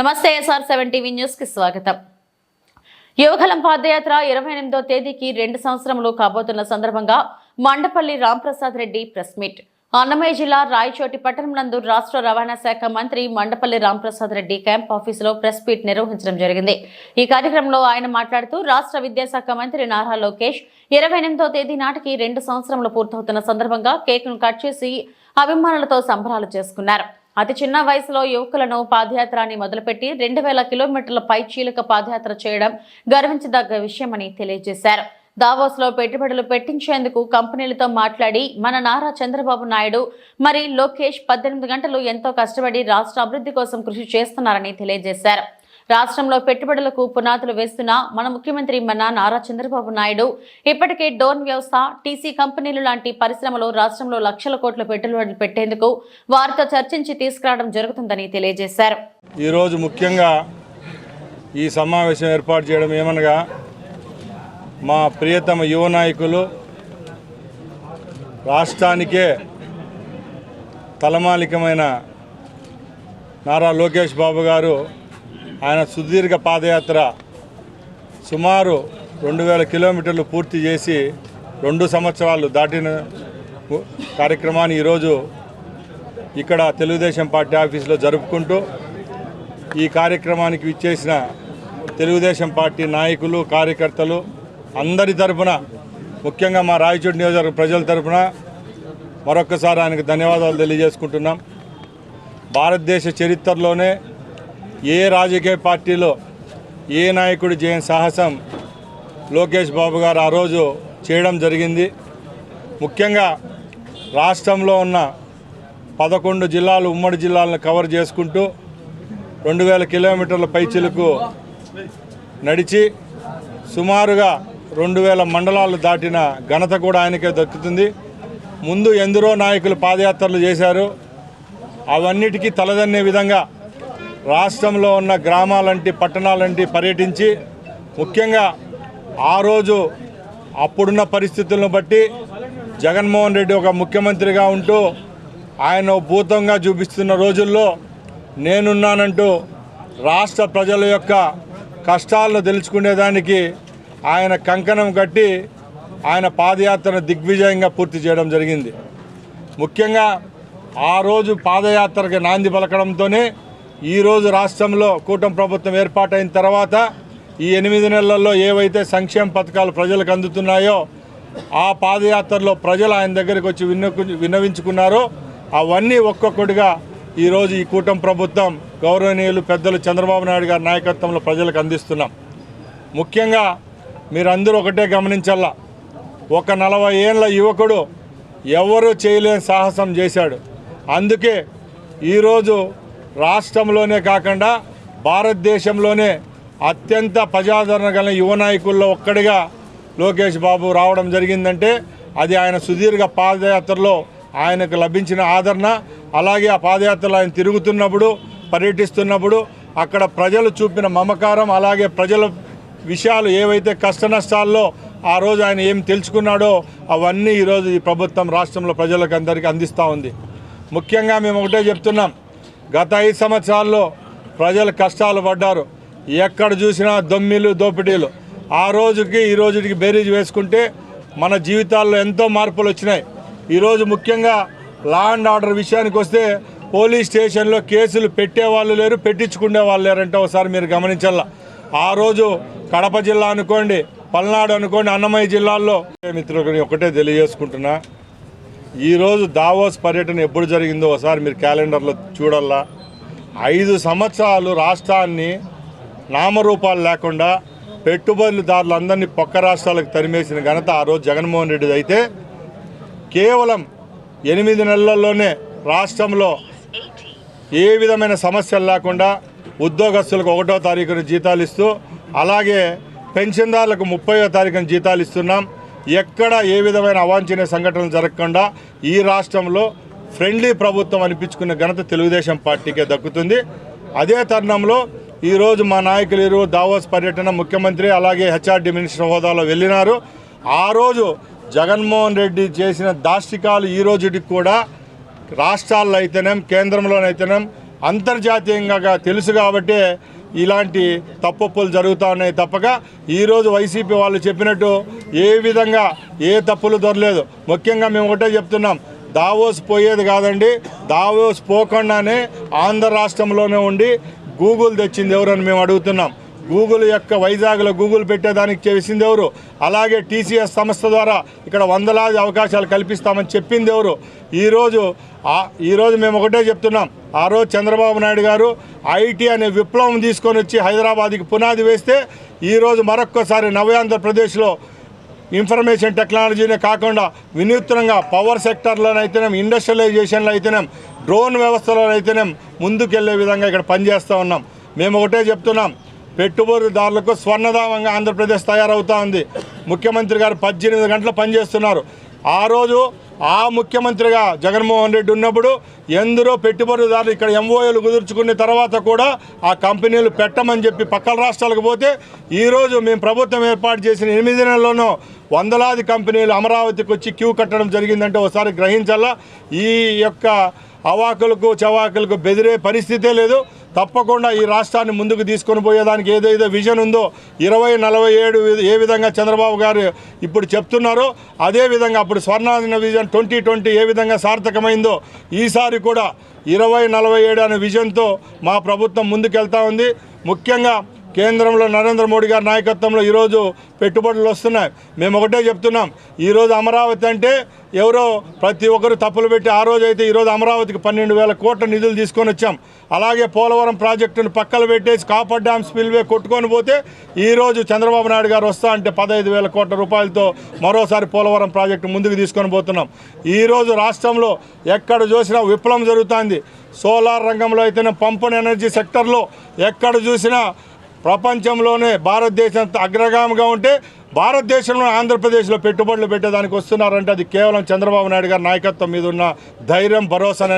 నమస్తే SR seven TV న్యూస్కి స్వాగతం. యువగలం పాదయాత్ర ఇరవై ఎనిమిదో తేదీకి రెండు సంవత్సరములు కాబోతున్న సందర్భంగా మండపల్లి రాంప్రసాద్ రెడ్డి ప్రెస్ మీట్. అన్నమయ్య జిల్లా రాయచోటి పట్టణం నందు రాష్ట్ర రవాణా శాఖ మంత్రి మండపల్లి రాంప్రసాద్ రెడ్డి క్యాంప్ ఆఫీసులో ప్రెస్ మీట్ నిర్వహించడం జరిగింది. ఈ కార్యక్రమంలో ఆయన మాట్లాడుతూ రాష్ట్ర విద్యాశాఖ మంత్రి నారా లోకేష్ ఇరవై ఎనిమిదో తేదీ నాటికి రెండు సంవత్సరములు పూర్తవుతున్న సందర్భంగా కేక్ను కట్ చేసి అభిమానులతో సంబరాలు చేసుకున్నారు. అతి చిన్న వయసులో యువకులను పాదయాత్రని మొదలుపెట్టి రెండు వేల కిలోమీటర్ల పై చీలక పాదయాత్ర చేయడం గర్వించదగ్గ విషయమని తెలియజేశారు. దావోస్లో పెట్టుబడులు పెట్టించేందుకు కంపెనీలతో మాట్లాడి మన నారా చంద్రబాబు నాయుడు మరి లోకేష్ పద్దెనిమిది గంటలు ఎంతో కష్టపడి రాష్ట్ర అభివృద్ధి కోసం కృషి చేస్తున్నారని తెలియజేశారు. రాష్ట్రంలో పెట్టుబడులకు పునాదులు వేస్తున్న మన ముఖ్యమంత్రి మన నారా చంద్రబాబు నాయుడు ఇప్పటికే డోన్ వ్యవస్థ టీసీ కంపెనీలు లాంటి పరిశ్రమలు రాష్ట్రంలో లక్షల కోట్ల పెట్టుబడులు పెట్టేందుకు వారితో చర్చించి తీసుకురావడం జరుగుతుందని తెలియజేశారు. ఈరోజు ముఖ్యంగా ఈ సమావేశం ఏర్పాటు చేయడం ఏమనగా మా ప్రియతమ యువ నాయకులు రాష్ట్రానికే తలమాలికమైన నారా లోకేష్ బాబు గారు ఆయన సుదీర్ఘ పాదయాత్ర సుమారు రెండు వేల కిలోమీటర్లు పూర్తి చేసి రెండు సంవత్సరాలు దాటిన కార్యక్రమాన్ని ఈరోజు ఇక్కడ తెలుగుదేశం పార్టీ ఆఫీసులో జరుపుకుంటూ ఈ కార్యక్రమానికి విచ్చేసిన తెలుగుదేశం పార్టీ నాయకులు కార్యకర్తలు అందరి తరఫున ముఖ్యంగా మా రాయచోటి నియోజకవర్గ ప్రజల తరపున మరొక్కసారి ఆయనకు ధన్యవాదాలు తెలియజేసుకుంటున్నాం. భారతదేశ చరిత్రలోనే ఏ రాజకీయ పార్టీలో ఏ నాయకుడు చేయని సాహసం లోకేష్ బాబు గారు ఆ రోజు చేయడం జరిగింది. ముఖ్యంగా రాష్ట్రంలో ఉన్న పదకొండు జిల్లాలు ఉమ్మడి జిల్లాలను కవర్ చేసుకుంటూ రెండు వేల కిలోమీటర్ల పైచిలకు నడిచి సుమారుగా రెండు వేల మండలాలు దాటిన ఘనత కూడా ఆయనకే దక్కుతుంది. ముందు ఎందరో నాయకులు పాదయాత్రలు చేశారు. అవన్నిటికీ తలదన్నే విధంగా రాష్ట్రంలో ఉన్న గ్రామాలంటి పట్టణాలంటి పర్యటించి ముఖ్యంగా ఆ రోజు అప్పుడున్న పరిస్థితులను బట్టి జగన్మోహన్ రెడ్డి ఒక ముఖ్యమంత్రిగా ఉంటూ ఆయన భూతంగా చూపిస్తున్న రోజుల్లో నేనున్నానంటూ రాష్ట్ర ప్రజల యొక్క కష్టాలను తెలుసుకునేదానికి ఆయన కంకణం కట్టి ఆయన పాదయాత్రను దిగ్విజయంగా పూర్తి చేయడం జరిగింది. ముఖ్యంగా ఆ రోజు పాదయాత్రకి నాంది పలకడంతోనే ఈరోజు రాష్ట్రంలో కూటమి ప్రభుత్వం ఏర్పాటైన తర్వాత ఈ ఎనిమిది నెలల్లో ఏవైతే సంక్షేమ పథకాలు ప్రజలకు అందుతున్నాయో ఆ పాదయాత్రలో ప్రజలు ఆయన దగ్గరికి వచ్చి విన్నకు విన్నవించుకున్నారో. అవన్నీ ఒక్కొక్కటిగా ఈరోజు ఈ కూటమి ప్రభుత్వం గౌరవనీయులు పెద్దలు చంద్రబాబు నాయుడు గారి నాయకత్వంలో ప్రజలకు అందిస్తున్నాం. ముఖ్యంగా మీరందరూ ఒకటే గమనించాలా ఒక నలభై ఏళ్ళ యువకుడు ఎవరూ చేయలేని సాహసం చేశాడు. అందుకే ఈరోజు రాష్ట్రంలోనే కాకుండా భారతదేశంలోనే అత్యంత ప్రజాదరణ గల యువ నాయకుల్లో ఒక్కడిగా లోకేష్ బాబు రావడం జరిగిందంటే అది ఆయన సుదీర్ఘ పాదయాత్రలో ఆయనకు లభించిన ఆదరణ. అలాగే ఆ పాదయాత్రలో ఆయన తిరుగుతున్నప్పుడు పర్యటిస్తున్నప్పుడు అక్కడ ప్రజలు చూపిన మమకారం అలాగే ప్రజల విషయాలు ఏవైతే కష్ట నష్టాల్లో ఆ రోజు ఆయన ఏం తెలుసుకున్నాడో అవన్నీ ఈరోజు ఈ ప్రభుత్వం రాష్ట్రంలో ప్రజలకు అందరికీ అందిస్తూ ఉంది. ముఖ్యంగా మేము ఒకటే చెప్తున్నాం గత ఐదు సంవత్సరాల్లో ప్రజలు కష్టాలు పడ్డారు. ఎక్కడ చూసినా దొమ్మిలు దోపిడీలు. ఆ రోజుకి ఈ రోజుకి బేరీజ్ వేసుకుంటే మన జీవితాల్లో ఎంతో మార్పులు వచ్చినాయి. ఈరోజు ముఖ్యంగా లా అండ్ ఆర్డర్ విషయానికి వస్తే పోలీస్ స్టేషన్లో కేసులు పెట్టేవాళ్ళు లేరు పెట్టించుకునే వాళ్ళు లేరంటే ఒకసారి మీరు గమనించాల ఆ రోజు కడప జిల్లా అనుకోండి పల్నాడు అనుకోండి అన్నమయ్య జిల్లాల్లో. మిత్రులకు ఒకటే తెలియజేసుకుంటున్నా. ఈరోజు దావోస్ పర్యటన ఎప్పుడు జరిగిందో ఒకసారి మీరు క్యాలెండర్లో చూడాలా ఐదు సంవత్సరాలు రాష్ట్రాన్ని నామరూపాలు లేకుండా పెట్టుబడిదారులందరినీ పక్క రాష్ట్రాలకు తరిమేసిన ఘనత ఆ రోజు జగన్మోహన్ రెడ్డిది అయితే కేవలం ఎనిమిది నెలల్లోనే రాష్ట్రంలో ఏ విధమైన సమస్యలు లేకుండా ఉద్యోగస్తులకు ఒకటో తారీఖున జీతాలు ఇస్తూ అలాగే పెన్షన్దారులకు ముప్పైవ తారీఖున జీతాలు ఇస్తున్నాం. ఎక్కడ ఏ విధమైన అవాంఛనీయ సంఘటనలు జరగకుండా ఈ రాష్ట్రంలో ఫ్రెండ్లీ ప్రభుత్వం అనిపించుకున్న ఘనత తెలుగుదేశం పార్టీకే దక్కుతుంది. అదే తరుణంలో ఈరోజు మా నాయకులు ఇరు దావోస్ పర్యటన ముఖ్యమంత్రి అలాగే హెచ్ఆర్డి మినిస్టర్ హోదాలో వెళ్ళినారు. ఆ రోజు జగన్మోహన్ రెడ్డి చేసిన దాష్టికాలు ఈ రోజుకి కూడా రాష్ట్రాల్లో అయితేనేం కేంద్రంలోనైతేనేం అంతర్జాతీయంగా తెలుసు కాబట్టే ఇలాంటి తప్పులు జరుగుతూ ఉన్నాయి తప్పక. ఈరోజు వైసీపీ వాళ్ళు చెప్పినట్టు ఏ విధంగా ఏ తప్పులు దొరలేదు. ముఖ్యంగా మేము ఒకటే చెప్తున్నాం. దావోస్ పోయేది కాదండి. దావోస్ పోకుండానే ఆంధ్ర రాష్ట్రంలోనే ఉండి గూగుల్ తెచ్చింది ఎవరని మేము అడుగుతున్నాం. గూగుల్ యొక్క వైజాగ్లో గూగుల్ పెట్టేదానికి చేసింది ఎవరు? అలాగే టీసీఎస్ సంస్థ ద్వారా ఇక్కడ వందలాది అవకాశాలు కల్పిస్తామని చెప్పింది ఎవరు? ఈరోజు ఈరోజు మేము ఒకటే చెప్తున్నాం. ఆ రోజు చంద్రబాబు నాయుడు గారు ఐటీ అనే విప్లవం తీసుకొని వచ్చి హైదరాబాద్కి పునాది వేస్తే ఈరోజు మరొక్కసారి నవ్యాంధ్రప్రదేశ్లో ఇన్ఫర్మేషన్ టెక్నాలజీనే కాకుండా వినూత్నంగా పవర్ సెక్టర్లోనైతేనేం ఇండస్ట్రియలైజేషన్లో అయితేనేం డ్రోన్ వ్యవస్థలో అయితేనేం ముందుకెళ్ళే విధంగా ఇక్కడ పనిచేస్తూ ఉన్నాం. మేము ఒకటే చెప్తున్నాం. పెట్టుబడిదారులకు స్వర్ణధామంగా ఆంధ్రప్రదేశ్ తయారవుతా ఉంది ముఖ్యమంత్రి గారు పద్దెనిమిది గంటలు పనిచేస్తున్నారు. ఆ రోజు ఆ ముఖ్యమంత్రిగా జగన్మోహన్ రెడ్డి ఉన్నప్పుడు ఎందరో పెట్టుబడిదారులు ఇక్కడ ఎంఓఏలు కుదుర్చుకున్న తర్వాత కూడా ఆ కంపెనీలు పెట్టమని చెప్పి పక్కల రాష్ట్రాలకు పోతే ఈరోజు మేము ప్రభుత్వం ఏర్పాటు చేసిన ఎనిమిది నెలల్లోనూ వందలాది కంపెనీలు అమరావతికి వచ్చి క్యూ కట్టడం జరిగిందంటే ఒకసారి గ్రహించాలా? ఈ యొక్క అవాకులకు చవాకులకు బెదిరే పరిస్థితే లేదు. తప్పకుండా ఈ రాష్ట్రాన్ని ముందుకు తీసుకొని పోయేదానికి ఏదైతే విజన్ ఉందో ఇరవై నలభై ఏడు ఏ విధంగా చంద్రబాబు గారు ఇప్పుడు చెప్తున్నారో అదే విధంగా అప్పుడు స్వర్ణాధీన విజన్ ట్వంటీ ట్వంటీ ఏ విధంగా సార్థకమైందో ఈసారి కూడా ఇరవై నలభై ఏడు అనే విజన్తో మా ప్రభుత్వం ముందుకెళ్తా ఉంది. ముఖ్యంగా కేంద్రంలో నరేంద్ర మోడీ గారి నాయకత్వంలో ఈరోజు పెట్టుబడులు వస్తున్నాయి. మేము ఒకటే చెప్తున్నాం ఈరోజు అమరావతి అంటే ఎవరో ప్రతి ఒక్కరు తప్పులు పెట్టి ఆ రోజు అయితే ఈరోజు అమరావతికి పన్నెండు వేల కోట్ల నిధులు తీసుకొని వచ్చాం. అలాగే పోలవరం ప్రాజెక్టును పక్కన పెట్టేసి కాపర్ డ్యామ్ స్పిల్వే కొట్టుకొని పోతే ఈరోజు చంద్రబాబు నాయుడు గారు వస్తా అంటే పదహైదు వేల కోట్ల రూపాయలతో మరోసారి పోలవరం ప్రాజెక్టు ముందుకు తీసుకొని పోతున్నాం. ఈరోజు రాష్ట్రంలో ఎక్కడ చూసినా విప్లవం జరుగుతుంది. సోలార్ రంగంలో అయితేనే పంపన్ ఎనర్జీ సెక్టర్లో ఎక్కడ చూసినా ప్రపంచంలోనే భారతదేశం అగ్రగామిగా ఉంటే భారతదేశంలో ఆంధ్రప్రదేశ్లో పెట్టుబడులు పెట్టేదానికి వస్తున్నారంటే అది కేవలం చంద్రబాబు నాయుడు గారి నాయకత్వం మీద ఉన్న ధైర్యం భరోసా